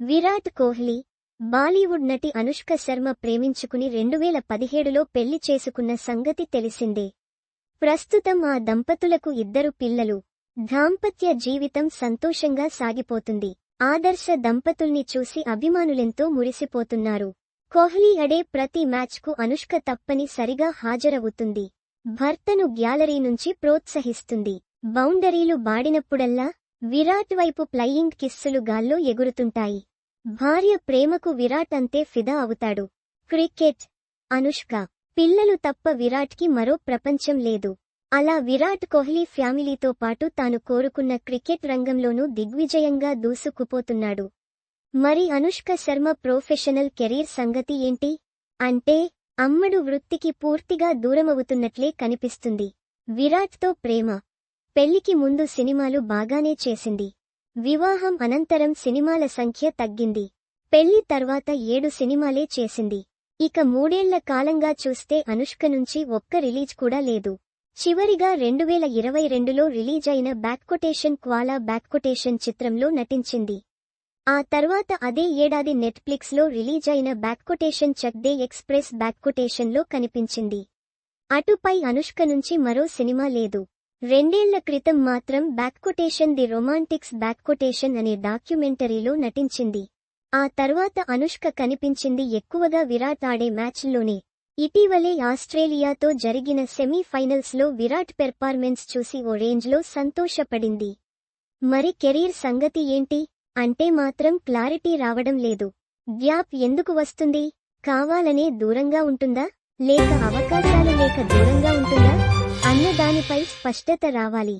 విరాట్ కోహ్లీ బాలీవుడ్ నటి అనుష్క శర్మ ప్రేమించుకుని రెండువేల పదిహేడులో పెళ్ళి చేసుకున్న సంగతి తెలిసిందే. ప్రస్తుతం ఆ దంపతులకు ఇద్దరు పిల్లలు. దాంపత్య జీవితం సంతోషంగా సాగిపోతుంది. ఆదర్శ దంపతుల్ని చూసి అభిమానులెంతో మురిసిపోతున్నారు. కోహ్లీ అడే ప్రతి మ్యాచ్కు అనుష్క తప్పని సరిగా హాజరవుతుంది. భర్తను గ్యాలరీ నుంచి ప్రోత్సహిస్తుంది. బౌండరీలు బాడినప్పుడల్లా విరాట్ వైపు ప్లయింగ్ కిస్సులు గాల్లో ఎగురుతుంటాయి. భార్య ప్రేమకు విరాట్ అంతే ఫిదా అవుతాడు. క్రికెట్. అనుష్క. పిల్లలు తప్ప విరాట్కి మరో ప్రపంచం లేదు. అలా విరాట్ కోహ్లీ ఫ్యామిలీతో పాటు తాను కోరుకున్న క్రికెట్ రంగంలోనూ దిగ్విజయంగా దూసుకుపోతున్నాడు. మరి అనుష్క శర్మ ప్రొఫెషనల్ కెరీర్ సంగతి ఏంటి? అంటే అమ్మడు వృత్తికి పూర్తిగా దూరమవుతున్నట్లే కనిపిస్తుంది. విరాట్తో ప్రేమ. పెళ్ళికి ముందు సినిమాలు బాగానే చేసింది. వివాహం అనంతరం సినిమాల సంఖ్య తగ్గింది. పెళ్ళి తర్వాత ఏడు సినిమాలే చేసింది. ఇక మూడేళ్ళ కాలంగా చూస్తే అనుష్క నుంచి ఒక్క రిలీజ్ కూడా లేదు. చివరిగా రెండువేల ఇరవై రెండులో రిలీజ్ అయిన బ్యాక్కొటేషన్ క్వాలా బ్యాక్కొటేషన్ చిత్రంలో నటించింది. ఆ తర్వాత అదే ఏడాది నెట్ఫ్లిక్స్లో రిలీజ్ అయిన బ్యాక్కొటేషన్ చక్దే ఎక్స్ప్రెస్ బ్యాక్కొటేషన్లో కనిపించింది. అటుపై అనుష్క నుంచి మరో సినిమా లేదు. రెండేళ్ళ క్రితం మాత్రం బ్యాక్కొటేషన్ ది రొమాంటిక్స్ బ్యాక్కొటేషన్ అనే డాక్యుమెంటరీలో నటించింది. ఆ తర్వాత అనుష్క కనిపించింది ఎక్కువగా విరాట్ ఆడే మ్యాచ్ల్లోనే. ఇటీవలే ఆస్ట్రేలియాతో జరిగిన సెమీఫైనల్స్లో విరాట్ పెర్ఫార్మెన్స్ చూసి ఓ రేంజ్లో సంతోషపడింది. మరి కెరీర్ సంగతి ఏంటి? అంటే మాత్రం క్లారిటీ రావడం లేదు. గ్యాప్ ఎందుకు వస్తుంది? కావాలనే దూరంగా ఉంటుందా? లేక అవకాశాలు లేక దూరంగా ఉంటుందా? దానిపై స్పష్టత రావాలి.